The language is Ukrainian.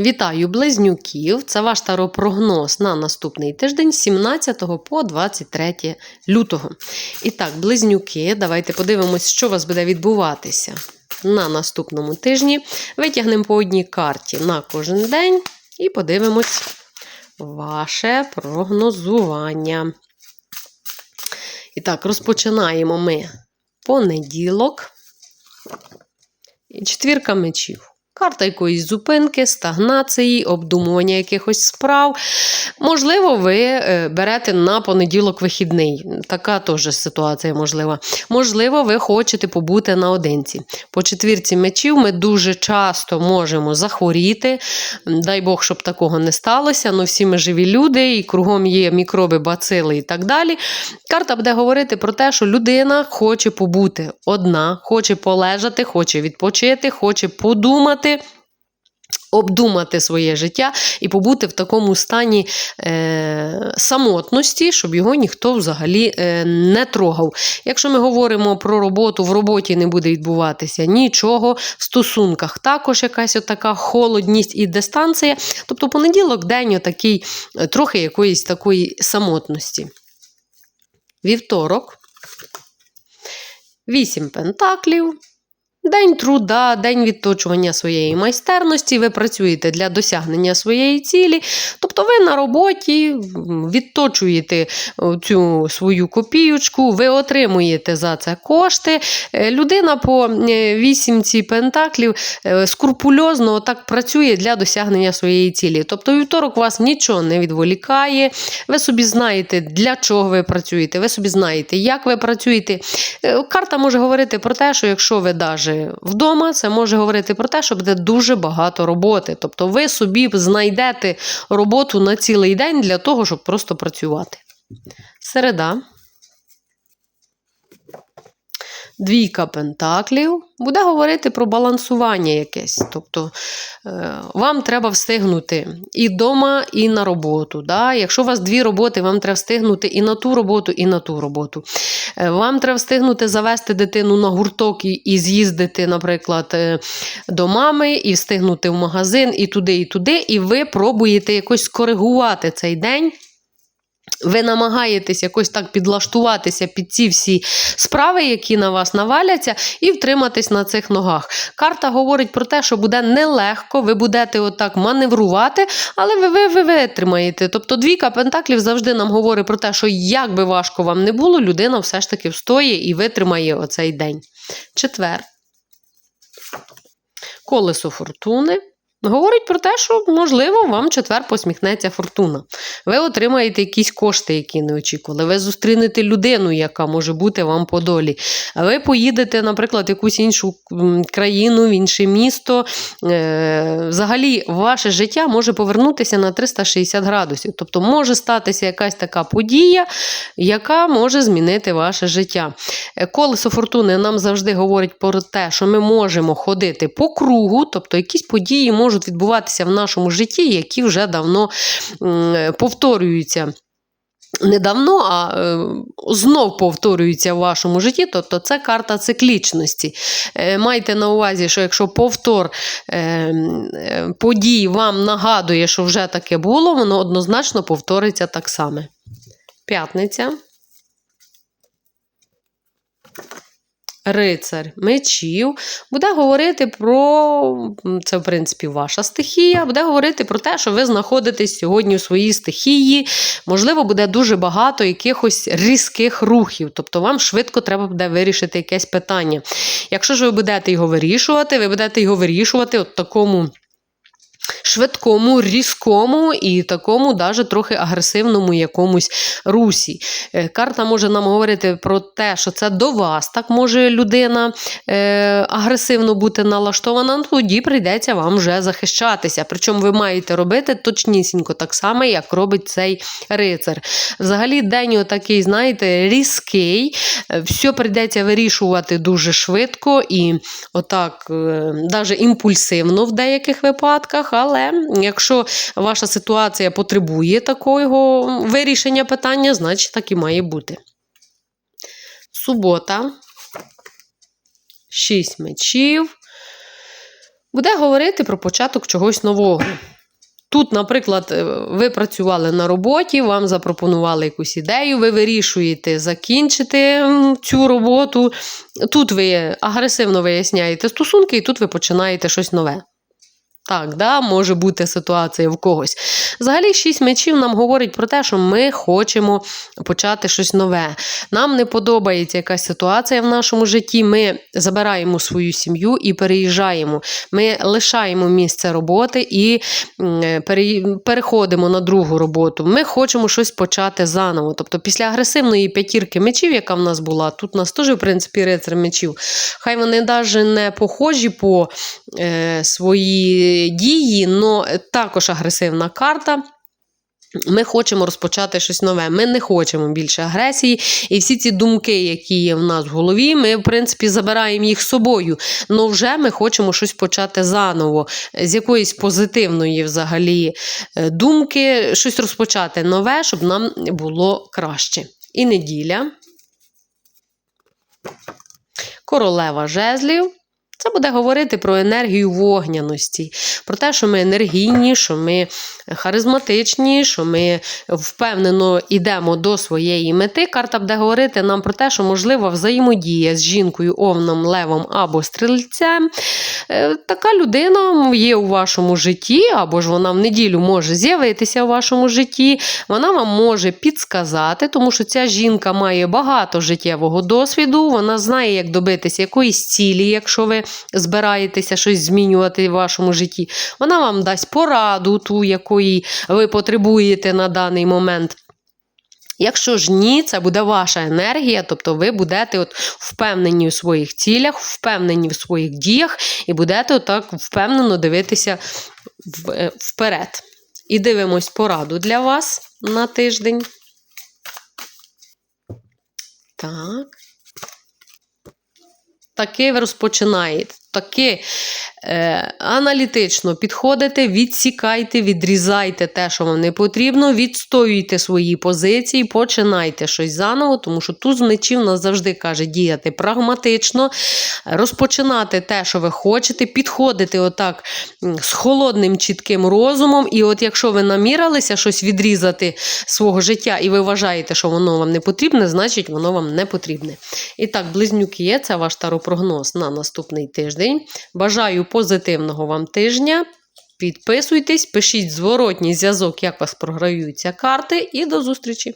Вітаю близнюків! Це ваш таропрогноз на наступний тиждень 17 по 23 лютого. І так, близнюки, давайте подивимось, що у вас буде відбуватися на наступному тижні. Витягнемо по одній карті на кожен день і подивимось ваше прогнозування. І так, розпочинаємо ми понеділок. І четвірка мечів. Карта якоїсь зупинки, стагнації, обдумування якихось справ. Можливо, ви е, берете на понеділок вихідний. Така теж ситуація можлива. Можливо, ви хочете побути наодинці. По четвірці мечів ми дуже часто можемо захворіти. Дай Бог, щоб такого не сталося. Ну, всі ми живі люди, і кругом є мікроби, бацили і так далі. Карта буде говорити про те, що людина хоче побути одна, хоче полежати, хоче відпочити, хоче подумати. Обдумати своє життя і побути в такому стані е, самотності, щоб його ніхто взагалі е, не трогав. Якщо ми говоримо про роботу, в роботі не буде відбуватися нічого, в стосунках також якась така холодність і дистанція. Тобто понеділок день отакий, е, трохи якоїсь такої самотності. Вівторок. Вісім пентаклів. День труда, день відточування своєї майстерності, ви працюєте для досягнення своєї цілі. Тобто ви на роботі відточуєте цю свою копіючку, ви отримуєте за це кошти. Е, Людина по вісімці пентаклів е, скрупульозно так працює для досягнення своєї цілі. Тобто вівторок вас нічого не відволікає, ви собі знаєте, для чого ви працюєте, ви собі знаєте, як ви працюєте. Е, Карта може говорити про те, що якщо ви даже вдома, це може говорити про те, що буде дуже багато роботи. Тобто ви собі знайдете роботу на цілий день для того, щоб просто працювати. Середа. Двійка пентаклів буде говорити про балансування якесь. Тобто е, вам треба встигнути і вдома, і на роботу. Да? Якщо у вас дві роботи, вам треба встигнути і на ту роботу, і на ту роботу. Е, Вам треба встигнути завести дитину на гурток і, з'їздити, наприклад, е, до мами, і встигнути в магазин, і туди, і туди. І ви пробуєте якось скоригувати цей день. Ви намагаєтесь якось так підлаштуватися під ці всі справи, які на вас наваляться, і втриматись на цих ногах. Карта говорить про те, що буде нелегко, ви будете отак маневрувати, але ви, ви, ви витримаєте. Тобто двійка пентаклів завжди нам говорить про те, що як би важко вам не було, людина все ж таки встоє і витримає оцей день. Четвер. Колесо фортуни. Говорить про те, що, можливо, вам четвер посміхнеться фортуна. Ви отримаєте якісь кошти, які не очікували. Ви зустрінете людину, яка може бути вам по долі. Ви поїдете, наприклад, в якусь іншу країну, в інше місто. Е, взагалі, ваше життя може повернутися на 360 градусів. Тобто може статися якась така подія, яка може змінити ваше життя. Е, колесо фортуни нам завжди говорить про те, що ми можемо ходити по кругу, тобто якісь події можуть можуть відбуватися в нашому житті, які вже давно повторюються. Не давно, а е, знов повторюється в вашому житті, тобто це карта циклічності. Е, майте на увазі, що якщо повтор е, подій вам нагадує, що вже таке було, воно однозначно повториться так само. П'ятниця. Рицар мечів буде говорити про це, в принципі, ваша стихія, буде говорити про те, що ви знаходитесь сьогодні у своїй стихії. Можливо, буде дуже багато якихось різких рухів. Тобто вам швидко треба буде вирішити якесь питання. Якщо ж ви будете його вирішувати, ви будете його вирішувати от такому. Швидкому, різкому і такому даже трохи агресивному якомусь русі. Е, карта може нам говорити про те, що це до вас так може людина е, агресивно бути налаштована, ну, тоді прийдеться вам вже захищатися. Причому ви маєте робити точнісінько так само, як робить цей рицар. Взагалі, день отакий, знаєте, різкий, е, все прийдеться вирішувати дуже швидко і отак, навіть імпульсивно в деяких випадках. Але якщо ваша ситуація потребує такого вирішення питання, значить так і має бути. Субота. Шість мечів. буде говорити про початок чогось нового. Тут, наприклад, е, ви працювали на роботі, вам запропонували якусь ідею, ви вирішуєте закінчити цю роботу. Тут ви агресивно виясняєте стосунки, і тут ви починаєте щось нове. Так, да, може бути ситуація в когось. Взагалі, шість мечів нам говорить про те, що ми хочемо почати щось нове. Нам не подобається якась ситуація в нашому житті. Ми забираємо свою сім'ю і переїжджаємо. Ми лишаємо місце роботи і переходимо на другу роботу. Ми хочемо щось почати заново. Тобто, після агресивної п'ятірки мечів, яка в нас була, тут у нас теж, в принципі, рицар мечів. Хай вони навіть не похожі по е, свої дії, але також агресивна карта. Ми хочемо розпочати щось нове. Ми не хочемо більше агресії. І всі ці думки, які є в нас в голові, ми, в принципі, забираємо їх з собою. Але вже ми хочемо щось почати заново, з якоїсь позитивної взагалі е, думки, щось розпочати нове, щоб нам було краще. І неділя. Королева жезлів. Це буде говорити про енергію вогняності, про те, що ми енергійні, що ми харизматичні, що ми впевнено йдемо до своєї мети. Карта буде говорити нам про те, що можлива взаємодія з жінкою, овном, левом або стрільцем. Е, Така людина є у вашому житті, або ж вона в неділю може з'явитися у вашому житті. Вона вам може підсказати, тому що ця жінка має багато життєвого досвіду. Вона знає, як добитися якоїсь цілі, якщо ви збираєтеся щось змінювати в вашому житті. Вона вам дасть пораду, ту, якої ви потребуєте на даний момент. Якщо ж ні, це буде ваша енергія, тобто ви будете от впевнені у своїх цілях, впевнені в своїх діях, і будете отак впевнено дивитися е, вперед. І дивимось пораду для вас на тиждень. Так. Таки ви розпочинаєте. Таки аналітично підходите, відсікайте, відрізайте те, що вам не потрібно, відстоюйте свої позиції, починайте щось заново, тому що туз мечів нас завжди каже діяти прагматично, розпочинати те, що ви хочете, підходити отак з холодним, чітким розумом. І от якщо ви намірилися щось відрізати свого життя, і ви вважаєте, що воно вам не потрібне, значить воно вам не потрібне. І так, близнюки, є, це ваш таропрогноз на наступний тиждень. Бажаю позитивного вам тижня. Підписуйтесь, пишіть зворотній зв'язок, як вас програються карти, і до зустрічі!